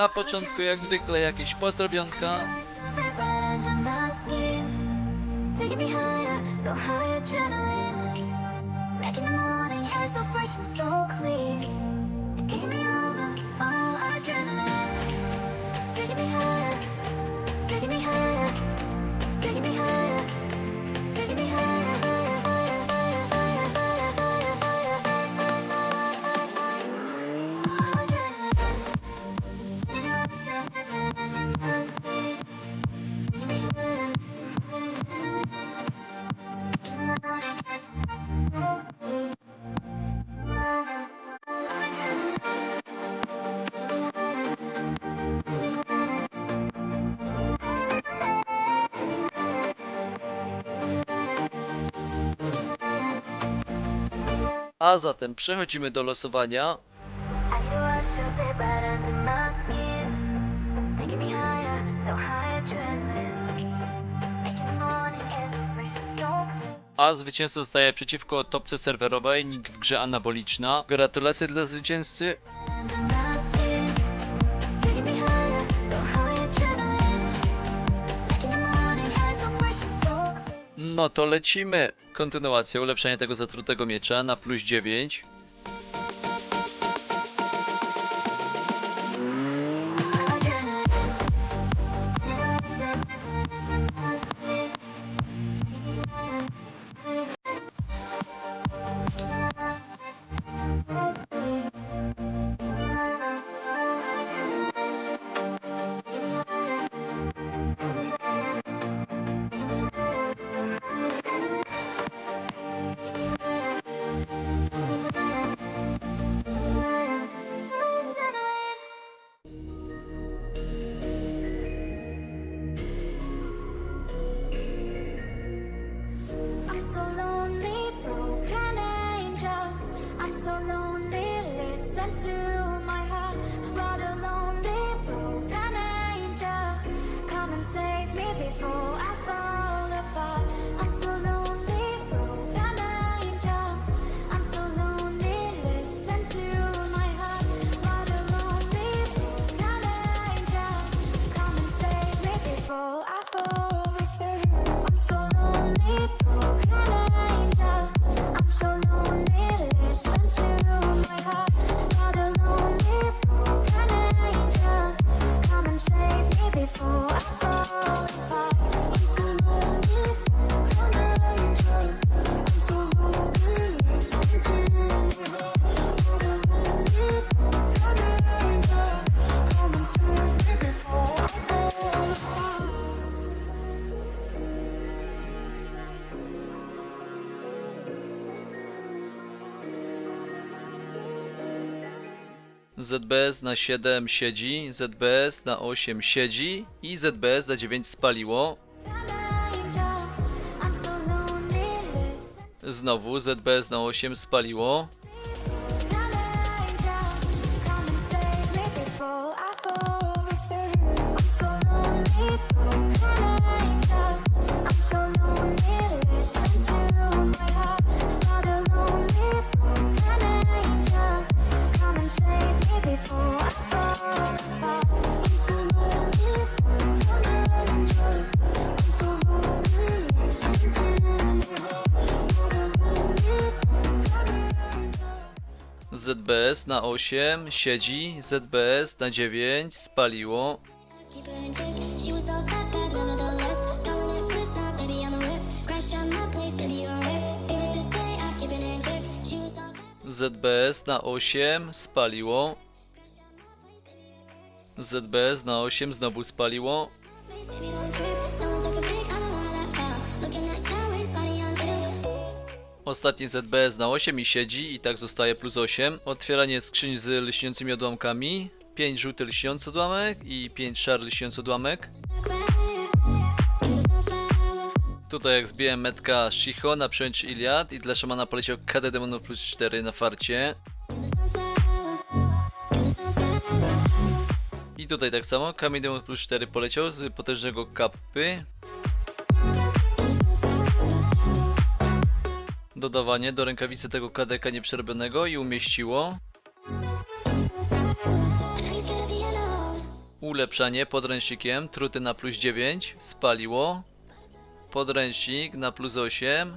Na początku jak zwykle jakieś pozdrowionka. Making me all the, all adrenaline. A zatem przechodzimy do losowania. A zwycięzcą staje przeciwko topce serwerowej, nick w grze anaboliczna. Gratulacje dla zwycięzcy. No to lecimy. Kontynuacja, ulepszenie tego zatrutego miecza na plus 9. ZBS na 7 siedzi, ZBS na 8 siedzi i ZBS na 9 spaliło. Znowu ZBS na 8 spaliło. ZBS na 8, siedzi, ZBS na 9, spaliło. ZBS na 8 spaliło. ZBS na 8 znowu spaliło. Ostatni ZBS na 8 i siedzi i tak zostaje plus 8. Otwieranie skrzyń z lśniącymi odłamkami. 5 żółty lśniący odłamek i 5 szary lśniący odłamek. Tutaj jak zbiłem metka Shiho na przejąć Iliad i dla szamana poleciał KD Demonów plus 4 na farcie. I tutaj tak samo, Kamień Demon plus 4 poleciał z potężnego kapy. dodawanie do rękawicy tego kadeka nieprzerobionego i umieściło. Ulepszanie podręcznikiem, truty na plus 9, spaliło. Podręcznik na plus 8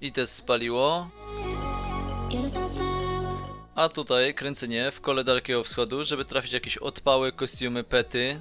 i też spaliło. A tutaj kręcenie w kole Dalekiego Wschodu, żeby trafić jakieś odpały, kostiumy, pety,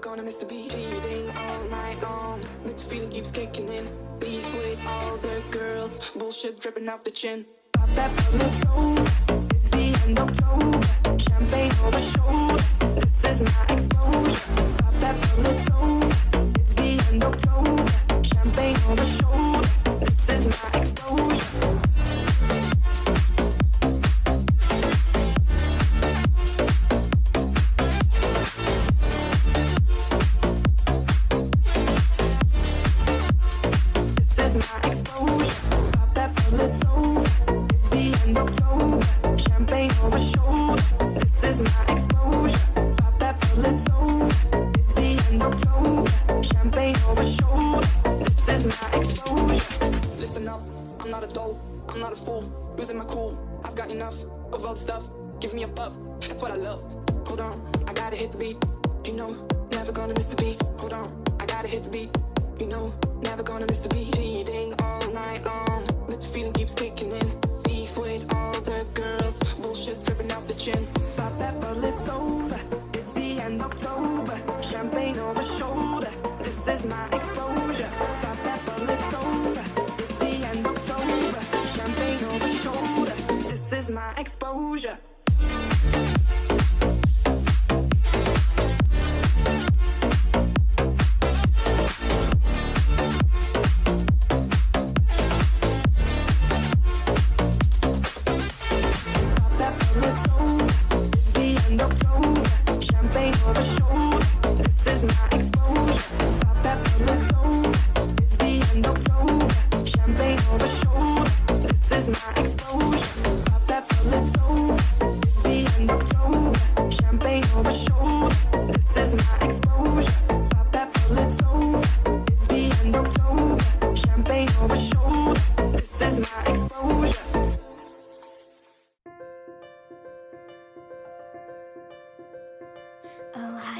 never gonna miss a beat. Bleeding all night long, but the feeling keeps kicking in. Beat with all the girls, bullshit dripping off the chin. Pop that bottle over. It's the end of October. Champagne over shoulder. This is my exposure. Pop that bottle over. Give me a buff. That's what I love. Hold on, I gotta hit the beat. You know, never gonna miss a beat. Hold on, I gotta hit the beat. You know, never gonna miss a beat. Bleeding all night long, but the feeling keeps kicking in. Beef with all the girls, bullshit dripping off the chin. Pop that bottle, it's over. It's the end of October. Champagne over shoulder. This is my exposure. It's over. It's the end of October. Champagne over shoulder. This is my exposure.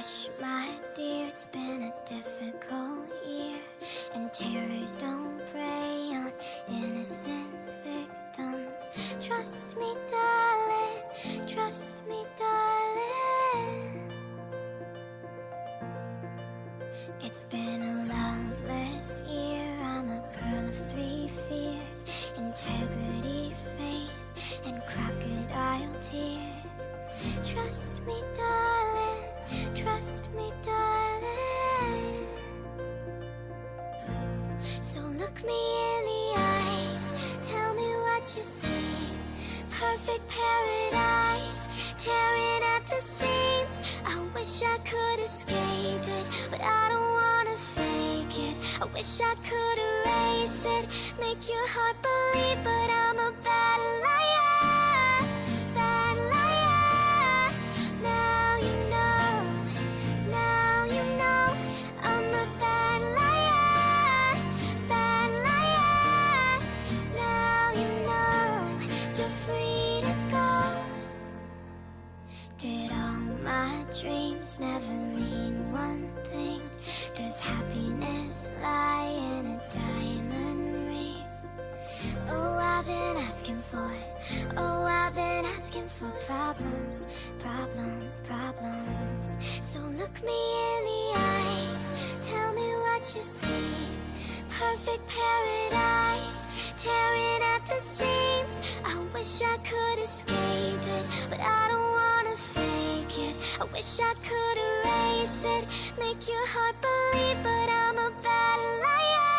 Hush, my dear, it's been a difficult year, and terrors don't look me in the eyes. Tell me what you see. Perfect paradise. Tearing at the seams. I wish I could escape it, but I don't wanna fake it. I wish I could erase it. Make your heart believe, but I'm I don't wanna fake it. I wish I could erase it, make your heart believe, but I'm a bad liar,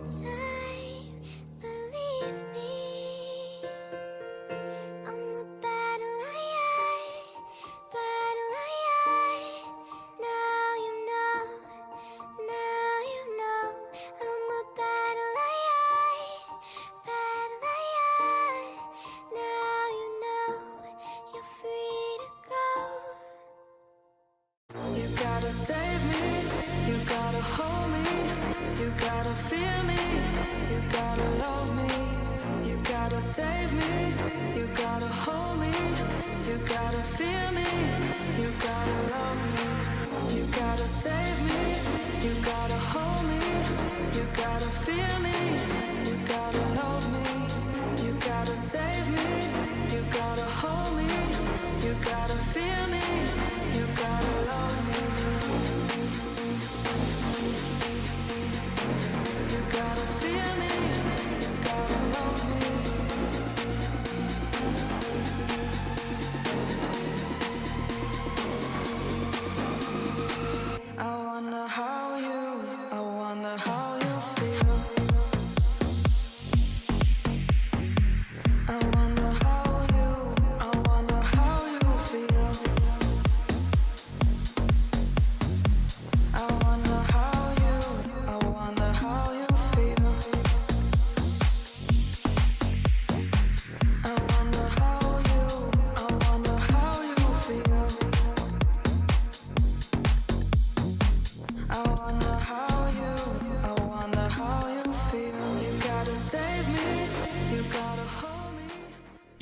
inside.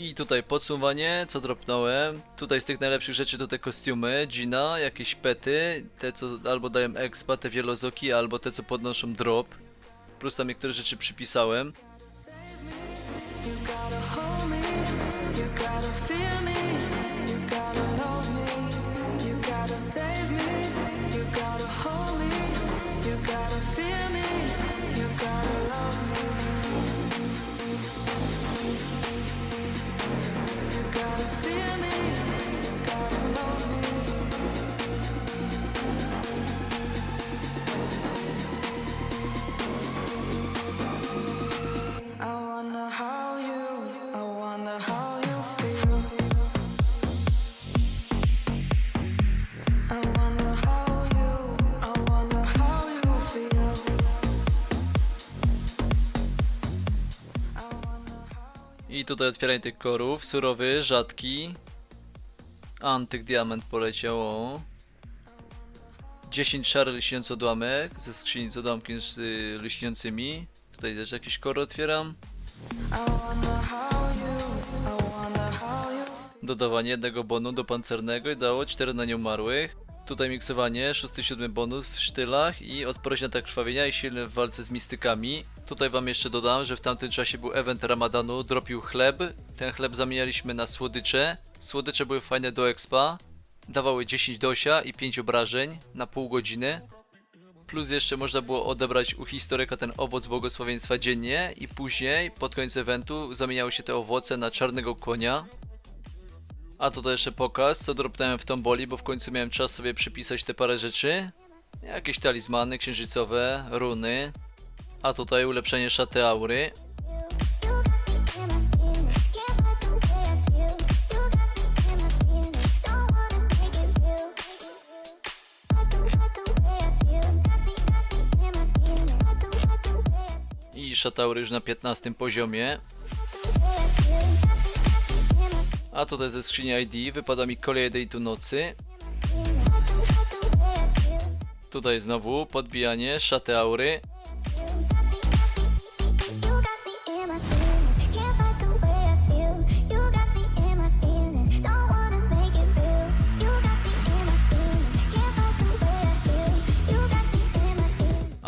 I tutaj podsumowanie, co dropnąłem. Tutaj z tych najlepszych rzeczy to te kostiumy, Gina, jakieś pety, te co albo dają expa, te wielozoki, albo te co podnoszą drop. Plus tam niektóre rzeczy przypisałem. Tutaj otwieranie tych korów, surowy, rzadki. Antyk diament poleciał. o. 10 szary lśniący odłamek ze skrzyni z odłamkiem z y, lśniącymi. Tutaj też jakiś kor otwieram. Dodawanie jednego bonu do pancernego i dało 4 na nieumarłych. Tutaj miksowanie, 6-7 bonus w sztylach i odporność na atak krwawienia i silny w walce z mistykami. Tutaj wam jeszcze dodam, że w tamtym czasie był event ramadanu, dropił chleb. Ten chleb zamienialiśmy na słodycze. Słodycze były fajne do expa. Dawały 10 dosia i 5 obrażeń na pół godziny. Plus jeszcze można było odebrać u historyka ten owoc błogosławieństwa dziennie i później, pod koniec eventu, zamieniały się te owoce na czarnego konia. A tutaj jeszcze pokaz, co dropnąłem w Tomboli, bo w końcu miałem czas sobie przypisać te parę rzeczy. Jakieś talizmany księżycowe, runy. A tutaj ulepszenie szaty aury. I szataury już na 15 poziomie. A tutaj ze skrzyni ID wypada mi kolej Dejtu nocy. Tutaj znowu podbijanie, szaty aury.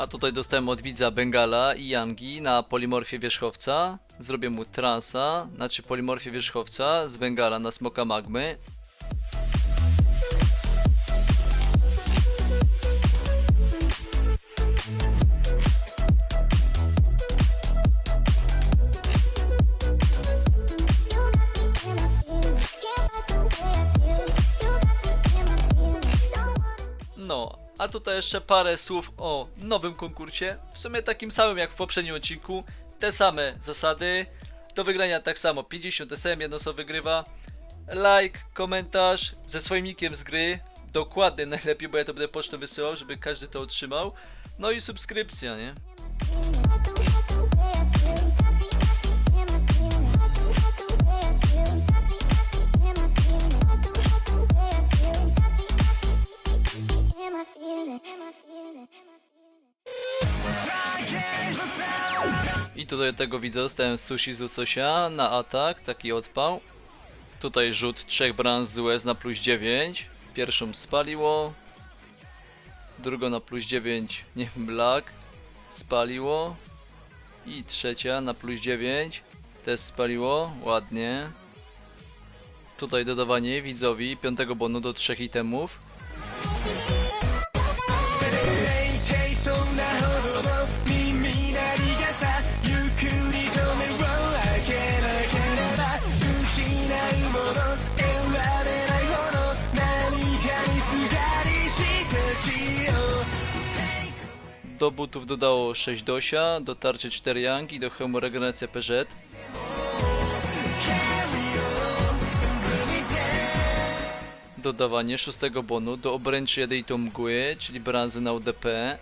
A tutaj dostałem od widza Bengala i Yangi na polimorfie wierzchowca. Zrobię mu transa, znaczy polimorfie wierzchowca z Bengala na smoka magmy. A tutaj jeszcze parę słów o nowym konkursie. W sumie takim samym jak w poprzednim odcinku. Te same zasady. Do wygrania tak samo 50 SM, jedno co wygrywa. Like, komentarz ze swoim nickiem z gry. Dokładny najlepiej, bo ja to będę pocztą wysyłał, żeby każdy to otrzymał. No i subskrypcja, nie? I tutaj tego widzę, dostałem sushi z łososia na atak, taki odpał. Tutaj rzut trzech brans z US na plus 9. Pierwszą spaliło. Drugą na plus 9, nie wiem, black. Spaliło. I trzecia na plus 9. Też spaliło, ładnie. Tutaj dodawanie widzowi piątego bonu do trzech itemów. Do butów dodało 6 dosia, do tarczy 4 yang i do hełmu regeneracja PZ. Dodawanie szóstego bonu do obręczy Jadeitu Mgły, czyli branzy na UDP.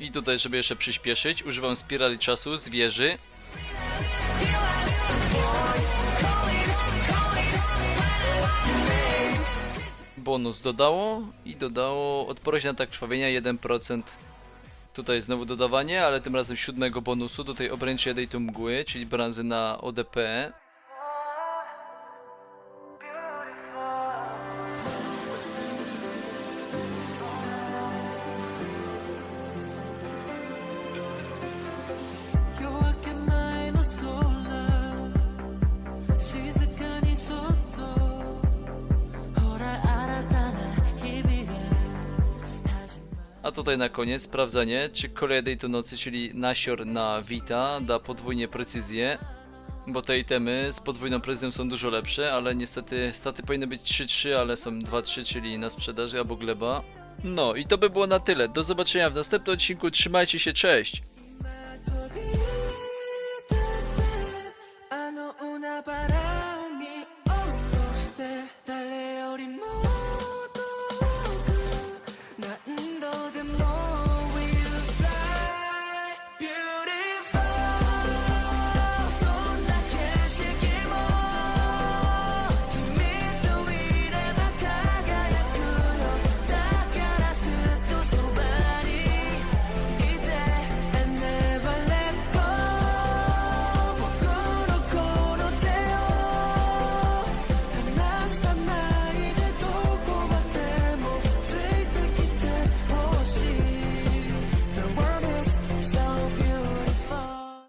I tutaj, żeby jeszcze przyspieszyć, używam spirali czasu z wieży. Bonus dodało i dodało odporność na atak krwawienia 1%. Tutaj znowu dodawanie, ale tym razem siódmego bonusu do tej obręczy Jadeitu Mgły, czyli branzy na ODP. Tutaj na koniec sprawdzenie, czy kolejnej tej nocy, czyli nasior na Vita da podwójnie precyzję. Bo te itemy z podwójną precyzją są dużo lepsze, ale niestety staty powinny być 3-3, ale są 2-3, czyli na sprzedaży albo gleba. No i to by było na tyle. Do zobaczenia w następnym odcinku. Trzymajcie się, cześć! para